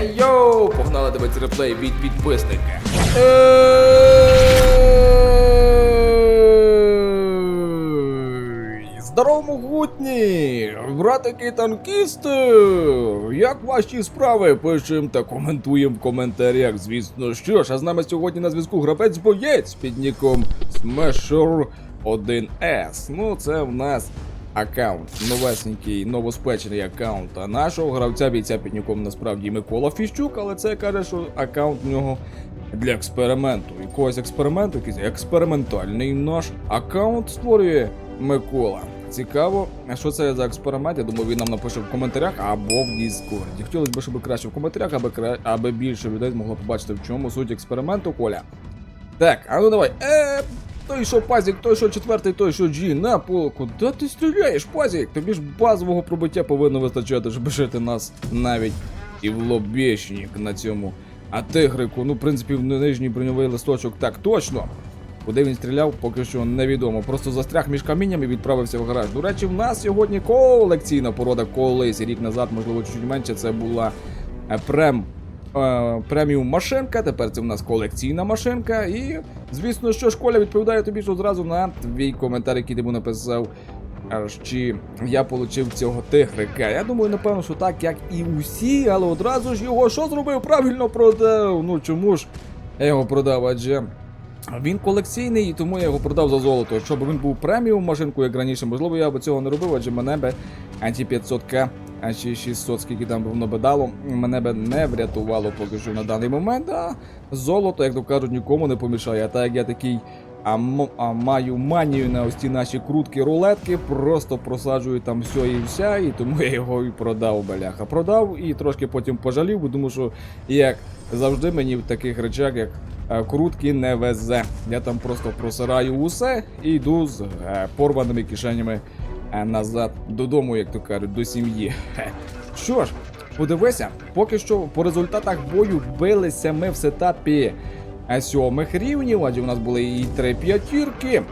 Ей йоу! Погнали дивитися реплей від підписника. Здорово, могутні! Братики танкісти! Як ваші справи? Пишем та коментуємо в коментарях, звісно. Що ж, а з нами сьогодні на зв'язку гравець боєць під ніком Smasher 1S. Ну, це в нас аккаунт, новесенький, новоспечений аккаунт нашого гравця бійця під ніком насправді Микола Фіщук, але це каже, що аккаунт в нього для експерименту. Якогось експерименту, якийсь експериментальний наш аккаунт створює Микола. Цікаво, що це за експеримент? Я думаю, він нам напише в коментарях або в Діскорді. Хотілося б, щоб краще в коментарях, аби кра... аби більше людей змогло побачити, в чому суть експерименту, Коля. Так, а ну давай. Е, той, що пазік, той, що четвертий, той, що Джі, на полку. Куди ти стріляєш, пазік? Тобі ж базового пробиття повинно вистачати, щоб жити нас навіть і в лобєшнік на цьому. А тигрику, ну, в принципі, в нижній броньовий листочок так точно. Куди він стріляв, поки що невідомо. Просто застряг між каміннями і відправився в гараж. До речі, в нас сьогодні колекційна порода колись рік назад, можливо, чуть менше. Це була прем. Е, Преміум машинка, тепер це в нас колекційна машинка. І, звісно, що школя відповідає тобі ж одразу на твій коментар, який ти йому написав. Чи я отримав цього тигрика? Я думаю, напевно, що так, як і усі, але одразу ж його що зробив? Правильно продав. Ну чому ж я його продав? Адже він колекційний, і тому я його продав за золото. Щоб він був преміум машинку, як раніше, можливо, я б цього не робив, адже мене би анті 500к, а чи 600, скільки там воно би дало, мене би не врятувало поки що на даний момент. А золото, як то кажуть, нікому не помішає. А так як я такий. А, а маю манію на ось ці наші крутки рулетки, просто просаджую там все і вся, і тому я його і продав, баляха. Продав і трошки потім пожалів, бо думаю, що як завжди мені в таких речах, як е, крутки не везе. Я там просто просираю усе і йду з е, порваними кишенями е, назад додому, як то кажуть, до сім'ї. Що ж, подивися, поки що по результатах бою билися ми в сетапі е, сьомих рівнів, адже у нас були і три п'ятірки.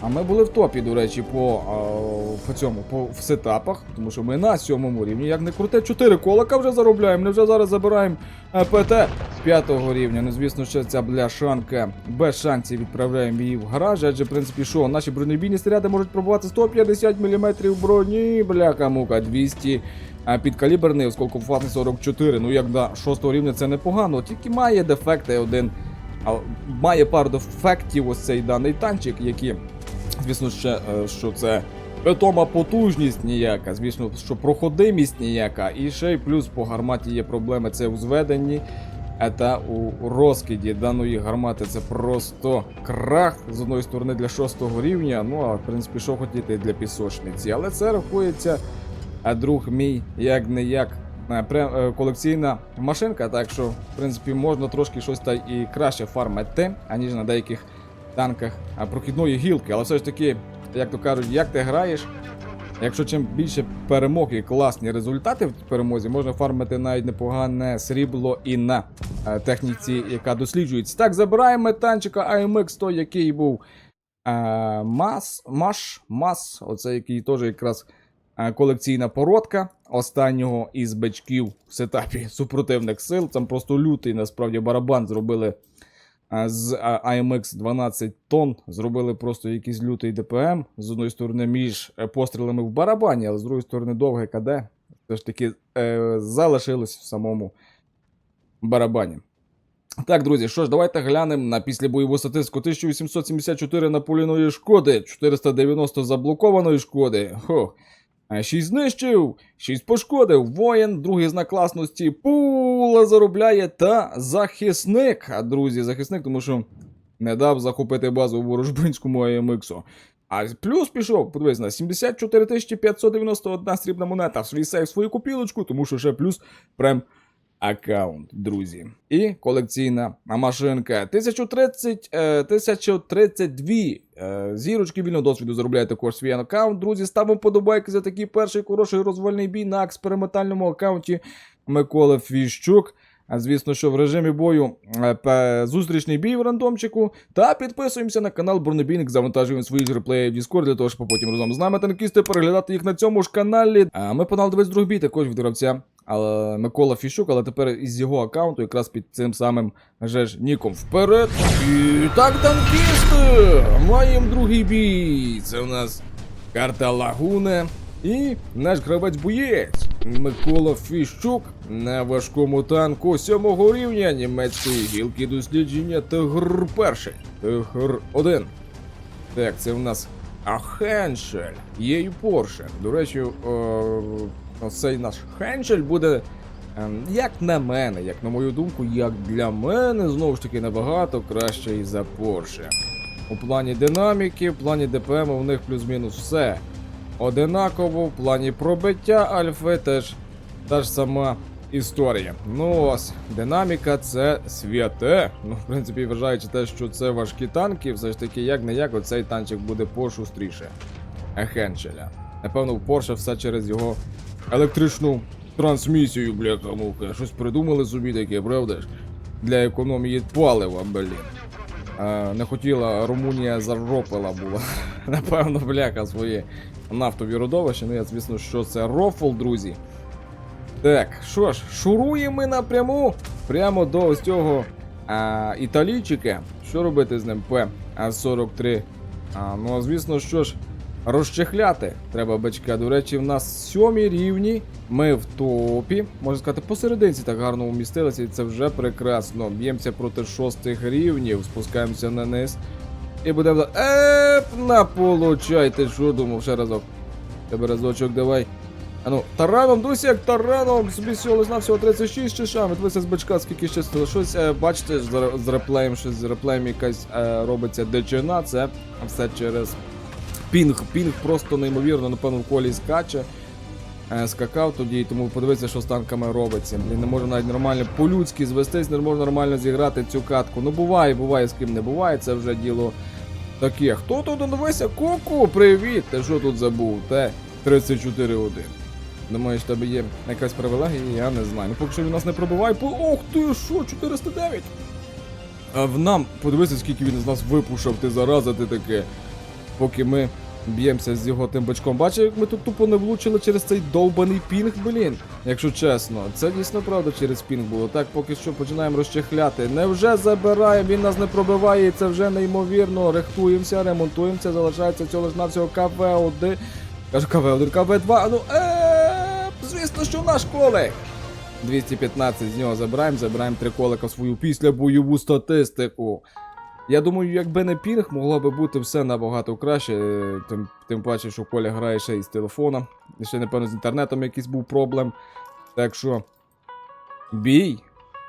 А ми були в топі, до речі, по, е, по цьому, по в сетапах, тому що ми на сьомому рівні, як не круте, 4 колика вже заробляємо, не вже зараз забираємо е, ПТ з п'ятого рівня. Ну, звісно, що ця бляшанка без шансів відправляємо її в гараж, адже, в принципі, що, наші бронебійні снаряди можуть пробувати 150 мм броні, бляха мука, 200 а підкаліберний, осколкофатний 44. Ну як на 6 рівня це непогано, тільки має дефекти один. А має пару дефектів ось цей даний танчик, які, звісно, ще е, що це питома потужність ніяка, звісно, що проходимість ніяка, і ще й плюс по гарматі є проблеми. Це у зведенні та у розкиді даної гармати. Це просто крах з одної сторони для 6 рівня. Ну а в принципі, що хотіти для пісочниці. Але це рахується, а друг мій, як не як. е, е, колекційна машинка, так що, в принципі, можна трошки щось та і краще фармити, аніж на деяких танках прохідної гілки. Але все ж таки, як то кажуть, як ти граєш, якщо чим більше перемог і класні результати в перемозі, можна фармити навіть непогане срібло і на е, техніці, яка досліджується. Так, забираємо танчика AMX, той, який був е, Мас, Маш, Мас, оце який теж якраз е, колекційна породка останнього із бичків в сетапі супротивних сил. Там просто лютий насправді барабан зробили з AMX 12 тонн. Зробили просто якийсь лютий ДПМ. З одної сторони, між е, пострілами в барабані, але з другої сторони, довге КД. Все ж таки е, залишилось в самому барабані. Так, друзі, що ж, давайте глянемо на післябойову статистику 1874 наполіної шкоди, 490 заблокованої шкоди. Хо. 6 знищив, шість пошкодив, воїн, другий знак класності, пула заробляє та захисник. А друзі, захисник, тому що не дав захопити базу в ворожбинському АМХ. А плюс пішов, подивись, на 74 591 срібна монета в свій сейф свою копілочку, тому що ще плюс прем аккаунт, друзі. І колекційна машинка. 1030, е, 1032 е, зірочки вільного досвіду заробляє також свій аккаунт. Друзі, ставимо подобайки за такий перший хороший розвальний бій на експериментальному аккаунті Миколи Фіщук. Звісно, що в режимі бою е, зустрічний бій в рандомчику. Та підписуємося на канал Бронебійник, завантажуємо свої ж в Discord, для того, щоб потім разом з нами танкісти переглядати їх на цьому ж каналі. А ми панал дивись другий бій також від. Але Микола Фіщук, але тепер із його аккаунту, якраз під цим самим же ж ніком вперед. І так, танкісти! Маємо другий бій. Це у нас карта Лагуне. І наш гравець-боєць Микола Фіщук на важкому танку сьомого рівня німецької гілки дослідження Тигр перший. Тигр 1. Так, це в нас Ахеншель. Є і Порше. До речі, о, цей наш Хеншель буде, ем, як на мене, як на мою думку, як для мене, знову ж таки, набагато краще і за Порше. У плані динаміки, в плані ДПМ у них плюс-мінус все. Одинаково, в плані пробиття альфи теж та ж сама історія. Ну ось, динаміка це святе. Ну, в принципі, вважаючи те, що це важкі танки, все ж таки, як не як, оцей танчик буде пошустріше. Хенчеля. Напевно, в Порше все через його електричну трансмісію, бляха муха. Щось придумали собі таке, правда ж? Для економії палива, блін. Не хотіла Румунія заропила була. Напевно, бляха свої нафтові родовища. Ну я звісно, що це рофл, друзі. Так, що ж, шуруємо ми напряму прямо до ось цього а, італійчика. Що робити з ним? П-43. А, ну, звісно, що ж, розчехляти треба бачка. До речі, в нас сьомі рівні. Ми в топі. Можна сказати, посерединці так гарно умістилися, і це вже прекрасно. Б'ємося проти шостих рівнів, спускаємося на низ. І будемо. Еп, на получайте, що думав, ще разок. Тебе разочок давай. А ну, тараном, досі як тараном, собі всього знав всього 36 чи шами, дивися з бачка, скільки ще стало. Щось, е, бачите, з реплеєм, щось з реплеєм якась е, робиться дичина, це все через пінг. Пінг просто неймовірно, напевно, в колі скаче. Е, скакав тоді, тому подивися, що з танками робиться. Блін, не можу навіть нормально по-людськи звестись, не можу нормально зіграти цю катку. Ну буває, буває, з ким не буває, це вже діло таке. Хто тут дивися? Куку, привіт! Ти що тут забув? Те 34-1. Думаєш, тебе є якась привілегія, я не знаю. Ну поки що він нас не пробиває. По... Ох ти що, 409! А в нам, подивися, скільки він з нас випушав, ти зараза, ти таке. Поки ми б'ємося з його тим бачком. Бачиш, як ми тут тупо не влучили через цей довбаний пінг, блін. Якщо чесно, це дійсно правда через пінг було. Так, поки що починаємо розчехляти. Невже забираємо, він нас не пробиває, і це вже неймовірно. Рихтуємося, ремонтуємося, залишається цього лиш навсього КВ-1. Кажу КВ-1, КВ-2, ну е, звісно, що наш колик. 215 з нього забираємо, забираємо три колика в свою післябойову статистику. Я думаю, якби не пінг, могло би бути все набагато краще. е, Тим, тим паче, що Коля грає ще із телефона. Ще, напевно, з інтернетом якийсь був проблем. Так що. Бій.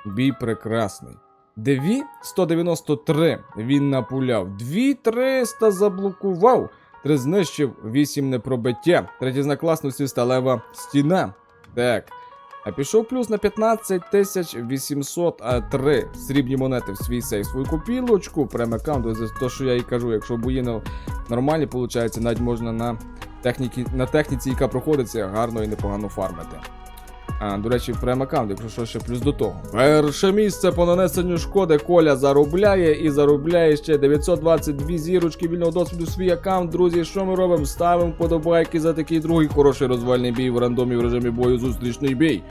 Бій прекрасний. Дві 193 він напуляв. 2300 заблокував. Три знищив, 8 непробиття. Третій знак класності сталева стіна. Так. А пішов плюс на 15 803 срібні монети в свій сейф, свою копілочку, прямо аккаунт, за те, що я і кажу, якщо бої ну, нормальні, виходить, навіть можна на, техніці, на техніці, яка проходиться, гарно і непогано фармити. А, до речі, прем аккаунт, якщо що ще плюс до того. Перше місце по нанесенню шкоди Коля заробляє і заробляє ще 922 зірочки вільного досвіду свій аккаунт. Друзі, що ми робимо? Ставимо подобайки за такий другий хороший розвальний бій в рандомі в режимі бою зустрічний бій.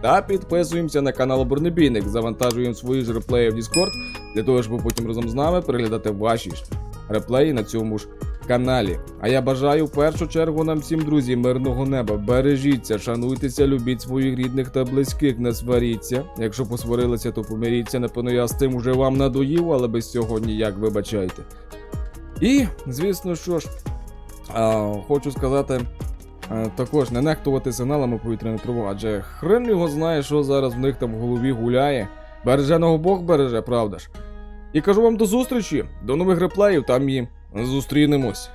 Та підписуємося на канал Бронебійник, завантажуємо свої ж реплеї в Discord, для того, щоб потім разом з нами переглядати ваші ж реплеї на цьому ж каналі. А я бажаю в першу чергу нам всім, друзі, мирного неба. Бережіться, шануйтеся, любіть своїх рідних та близьких, не сваріться. Якщо посварилися, то помиріться. Напевно, я з тим уже вам надоїв, але без цього ніяк вибачайте. І, звісно, що ж, а, хочу сказати. Також не нехтувати сигналами повітряної тривоги, адже хрен його знає, що зараз в них там в голові гуляє. Береженого Бог береже, правда ж. І кажу вам до зустрічі, до нових реплеїв, там і зустрінемось.